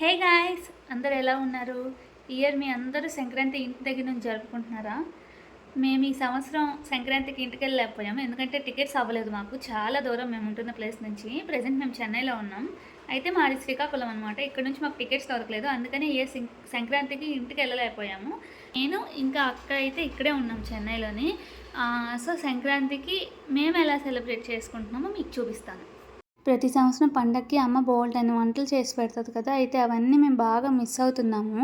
Hey guys అందరు ఎలా ఉన్నారు? ఇయర్ మీ అందరూ సంక్రాంతి ఇంటి దగ్గర నుంచి జరుపుకుంటున్నారా? మేము ఈ సంవత్సరం సంక్రాంతికి ఇంటికి వెళ్ళలేకపోయాము ఎందుకంటే టికెట్స్ అవ్వలేదు మాకు. చాలా దూరం మేము ఉంటున్న ప్లేస్ నుంచి. ప్రజెంట్ మేము చెన్నైలో ఉన్నాం. అయితే మాది శ్రీకాకుళం అనమాట ఇక్కడ నుంచి మాకు టికెట్స్ దొరకలేదు. అందుకని ఏ సంక్రాంతికి ఇంటికి వెళ్ళలేకపోయాము. నేను ఇంకా అక్క అయితే ఇక్కడే ఉన్నాం చెన్నైలోని. సో సంక్రాంతికి మేము ఎలా సెలబ్రేట్ చేసుకుంటున్నామో మీకు చూపిస్తాను. ప్రతి సంవత్సరం పండక్కి అమ్మ బోల్డ్ అని వంటలు చేసి పెడుతుంది కదా అయితే అవన్నీ మేము బాగా మిస్ అవుతున్నాము.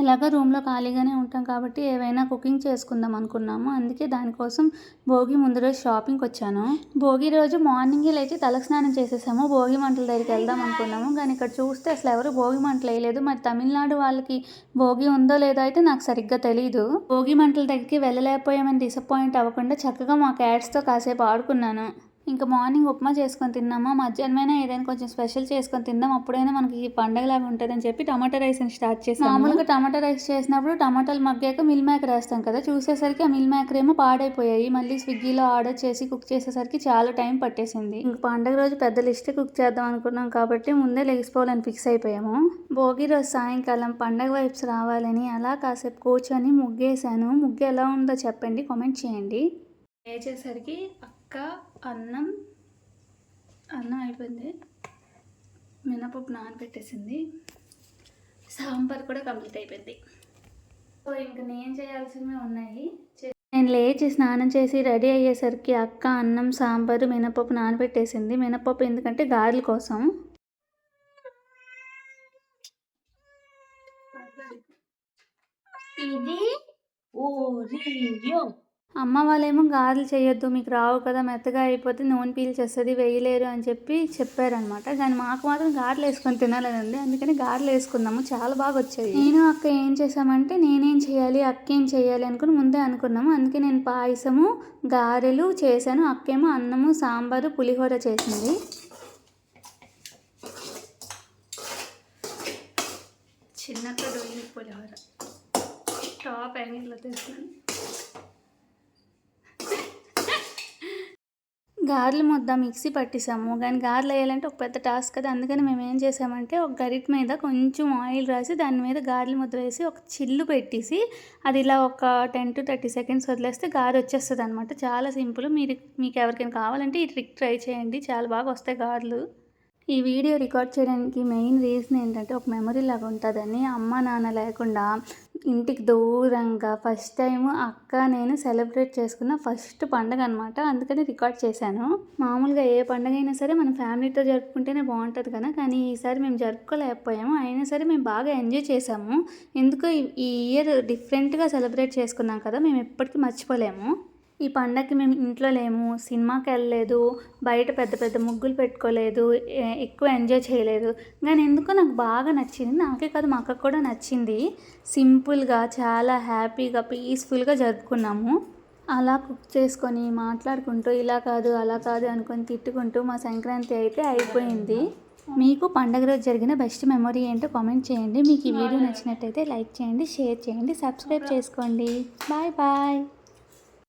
ఎలాగో రూమ్లో ఖాళీగానే ఉంటాం కాబట్టి ఏవైనా కుకింగ్ చేసుకుందాం అనుకున్నాము. అందుకే దానికోసం భోగి ముందు రోజు షాపింగ్కి వచ్చాను. భోగి రోజు మార్నింగే లేచి తలస్నానం చేసేసాము. భోగి మంటల దగ్గరికి వెళ్దాం అనుకున్నాము. కానీ ఇక్కడ చూస్తే అసలు ఎవరు భోగి మంటలు వేయలేదు. మరి తమిళనాడు వాళ్ళకి భోగి ఉందో లేదో అయితే నాకు సరిగ్గా తెలియదు భోగి మంటల దగ్గరికి వెళ్ళలేకపోయామని డిసప్పాయింట్ అవ్వకుండా చక్కగా మా క్యాట్స్తో కాసేపు ఆడుకున్నాను. ఇంకా మార్నింగ్ ఉప్మా చేసుకొని తిన్నామా? మధ్యాహ్నమైనా ఏదైనా కొంచెం స్పెషల్ చేసుకొని తిందాం. అప్పుడైనా మనకి ఈ పండగలాగా ఉంటుందని చెప్పి టమాటా రైస్ అని స్టార్ట్ చేసాం మామూలుగా టమాటా రైస్ చేసినప్పుడు టమాటాలు మగ్గాక మిల్ మేకర్ వేస్తాం కదా. చూసేసరికి ఆ మిల్ మేకర్ ఏమో పాడైపోయాయి. మళ్ళీ స్విగ్గీలో ఆర్డర్ చేసి కుక్ చేసేసరికి చాలా టైం పట్టేసింది. ఇంక పండగ రోజు పెద్ద లిస్ట్ కుక్ చేద్దాం అనుకున్నాం కాబట్టి ముందే లెగిసిపోవాలని ఫిక్స్ అయిపోయాము. భోగి రోజు సాయంకాలం పండగ వైబ్స్ రావాలని అలా కాసేపు కూర్చొని ముగ్గేసాను ముగ్గు ఎలా ఉందో చెప్పండి. కామెంట్ చేయండి. లేచేసరికి అక్క అన్నం అన్నం అయిపోయింది. మినపప్పు నానబెట్టేసింది. సాంబార్ కూడా కంప్లీట్ అయిపోయింది. సో ఇంకా నేను చేయాల్సినవి ఉన్నాయి. నేను లేచి స్నానం చేసి రెడీ అయ్యేసరికి అక్క అన్నం సాంబారు మినపప్పు నానబెట్టేసింది. మినపప్పు ఎందుకంటే గారెల కోసం. ఇది ఓరియో. అమ్మ వాళ్ళేమో గారెలు చేయొద్దు మీకు రావు కదా మెత్తగా అయిపోతే నూనె పీల్చేస్తుంది వేయలేరు అని చెప్పి చెప్పారనమాట కానీ మాకు మాత్రం గారెలు వేసుకొని తినాలని ఉంది. అందుకని గారెలు వేసుకున్నాము చాలా బాగా వచ్చాయి. నేను అక్క ఏం చేసామంటే నేనేం చేయాలి అక్క ఏం చేయాలి అనుకుని ముందే అనుకున్నాము. అందుకే నేను పాయసము గారెలు చేశాను. అక్కేమో అన్నము సాంబారు పులిహోర చేసింది. చిన్నక్క పులిహోర. టాప్ యాంగిల్లో తెస్తున్నాను. గారెలు ముద్ద మిక్సీ పట్టేసాము కానీ గారెలు వేయాలంటే ఒక పెద్ద టాస్క్ కదా. అందుకని మేము ఏం చేసామంటే ఒక గరిట మీద కొంచెం ఆయిల్ రాసి దాని మీద గారెలు ముద్ద వేసి ఒక చిల్లు పెట్టేసి అది ఇలా ఒక టెన్ టు థర్టీ సెకండ్స్ వదిలేస్తే గారె వచ్చేస్తుంది అనమాట చాలా సింపుల్. మీరు మీకు ఎవరికైనా కావాలంటే ఈ ట్రిక్ ట్రై చేయండి. చాలా బాగా వస్తాయి గారెలు. ఈ వీడియో రికార్డ్ చేయడానికి మెయిన్ రీజన్ ఏంటంటే ఒక మెమరీ లాగా ఉంటుందని అమ్మ నాన్న లేకుండా ఇంటికి దూరంగా ఫస్ట్ టైం అక్క నేను సెలబ్రేట్ చేసుకున్న ఫస్ట్ పండగ అనమాట అందుకని రికార్డ్ చేశాను. మామూలుగా ఏ పండగ అయినా సరే మన ఫ్యామిలీతో జరుపుకుంటేనే బాగుంటుంది కదా. కానీ ఈసారి మేము జరుపుకోలేకపోయాము. అయినా సరే మేము బాగా ఎంజాయ్ చేసాము ఎందుకో ఈ ఇయర్ డిఫరెంట్గా సెలబ్రేట్ చేసుకున్నాం కదా. మేము ఎప్పటికీ మర్చిపోలేము. ఈ పండగకి మేము ఇంట్లో లేము సినిమాకి వెళ్ళలేదు బయట పెద్ద పెద్ద ముగ్గులు పెట్టుకోలేదు ఎక్కువ ఎంజాయ్ చేయలేదు. కానీ ఎందుకో నాకు బాగా నచ్చింది. నాకే కాదు మా అక్కకు కూడా నచ్చింది. సింపుల్గా చాలా హ్యాపీగా పీస్ఫుల్గా జరుపుకున్నాము. అలా కుక్ చేసుకొని మాట్లాడుకుంటూ ఇలా కాదు అలా కాదు అనుకొని తిట్టుకుంటూ మా సంక్రాంతి అయితే అయిపోయింది. మీకు పండగ రోజు జరిగిన బెస్ట్ మెమొరీ ఏంటో కామెంట్ చేయండి. మీకు ఈ వీడియో నచ్చినట్టయితే లైక్ చేయండి షేర్ చేయండి సబ్స్క్రైబ్ చేసుకోండి. Bye bye.